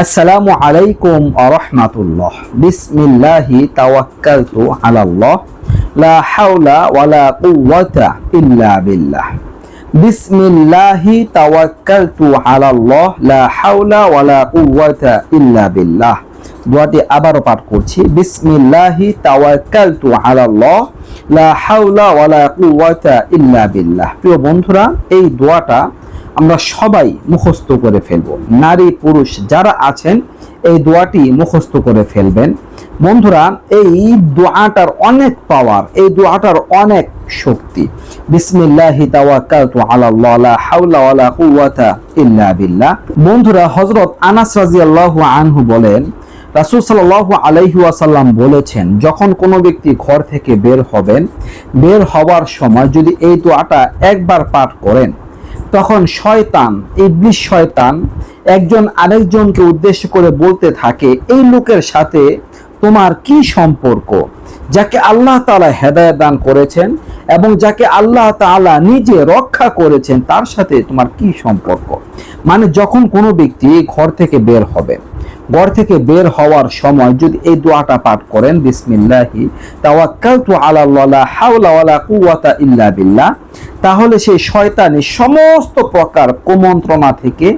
আসসালামু আলাইকুম আরহামাতুল্লাহ বিসমিল্লাহি তাওয়াক্কালতু আলাল্লাহ। লা হাওলা ওয়ালা কুওয়াতা ইল্লা বিল্লাহ। বিসমিল্লাহি তাওয়াক্কালতু আলাল্লাহ। লা হাওলা ওয়ালা কুওয়াতা ইল্লা বিল্লাহ। দোয়াটি আবারও পাঠ করছি। বিসমিল্লাহি তাওয়াক্কালতু আলাল্লাহ। লা হাওলা ওয়ালা কুওয়াতা ইল্লা বিল্লাহ। প্রিয় বন্ধুরা, এই দোয়াটা আমরা সবাই মুখস্থ করে ফেলব। নারী, পুরুষ যারা আছেন, এই দোয়াটি মুখস্থ করে ফেলবেন। বন্ধুরা, এই দোয়াটার অনেক পাওয়ার এই দোয়াটার অনেক শক্তি। বিসমিল্লাহি বিল্লাহ। বন্ধুরা, হযরত আনাস আনহু বলেন, রাসূল সাল্লাল্লাহু আলাইহি ওয়াসাল্লাম বলেছেন, যখন কোনো ব্যক্তি ঘর থেকে বের হবেন, বের হওয়ার সময় যদি এই দোয়াটা একবার পাঠ করেন তখন শয়তান ইবলিশ শয়তান একজন আরেকজনকে উদ্দেশ্য করে বলতে থাকে, এই লোকের সাথে তোমার কি সম্পর্ক? যাকে আল্লাহ তাআলা হেদায়েত দান করেছেন এবং যাকে আল্লাহ তাআলা নিজে রক্ষা করেছেন, তার সাথে তোমার কি সম্পর্ক? মানে যখন কোনো ব্যক্তি ঘর থেকে বের হবে, ঘর থেকে বের হওয়ার সময় যদি এই দোয়াটা পাঠ করেন, বিসমিল্লাহি, তাওয়াক্কালতু আলাল্লাহ হাওলা ওয়ালা কুওয়াতা ইল্লা বিল্লাহ তাহলে সেই শয়তানি সমস্ত প্রকার কুমন্ত্রণা থেকে,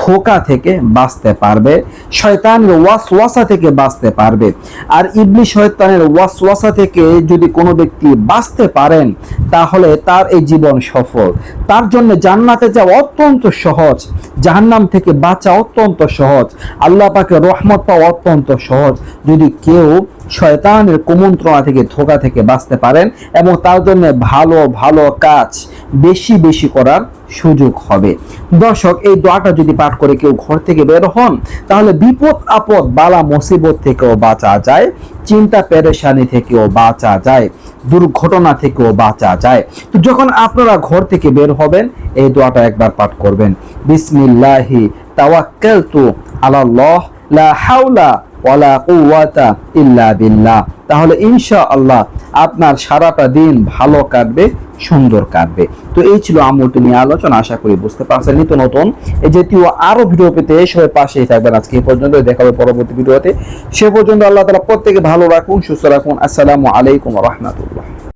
ধোকা থেকে বাঁচতে পারবে, শয়তানের ওয়াসওয়াসা থেকে বাঁচতে পারবে। আর ইবলি শয়তানের ওয়াসওয়াসা থেকে যদি কোনো ব্যক্তি বাঁচতে পারেন, তাহলে তার এই জীবন সফল। তার জন্য জান্নাতে যাওয়া অত্যন্ত সহজ, জাহান্নাম থেকে বাঁচা অত্যন্ত সহজ, আল্লাহ পাকে রহমত পাওয়া অত্যন্ত সহজ। যদি কেউ শয়তানের কুমন্ত্রণা থেকে, ধোকা থেকে বাঁচতে পারেন, এবং তার জন্য ভালো ভালো কাজ বেশি বেশি করার সুযোগ হবে। দর্শক, এই দোয়াটা যদি পাঠ করে কেউ ঘর থেকে বের হন, তাহলে বিপদ, আপদ, বালা, মুসিবত থেকেও বাঁচা যায়, চিন্তা, পেরেশানি থেকেও বাঁচা যায়, দুর্ঘটনা থেকেও বাঁচা যায়। তো যখন আপনারা ঘর থেকে বের হবেন, এই দোয়াটা একবার পাঠ করবেন। বিসমিল্লাহি তাওয়াক্কালতু আলাল্লাহ, লা হাওলা তাহলে ইনশাআল্লাহ আপনার সারাটা দিন ভালো কাটবে, সুন্দর কাটবে। তো এই ছিল আমলটি নিয়ে আলোচনা, আশা করি বুঝতে পারছেন। নিত্য নতুন এই জাতীয় আরও ভিডিও পেতে সবাই পাশেই থাকবেন। আজকে এই পর্যন্ত দেখা হবে পরবর্তী ভিডিওতে। সে পর্যন্ত আল্লাহ তালা প্রত্যেকে ভালো রাখুন, সুস্থ রাখুন। আসসালামু আলাইকুম রহমতুল্লাহ।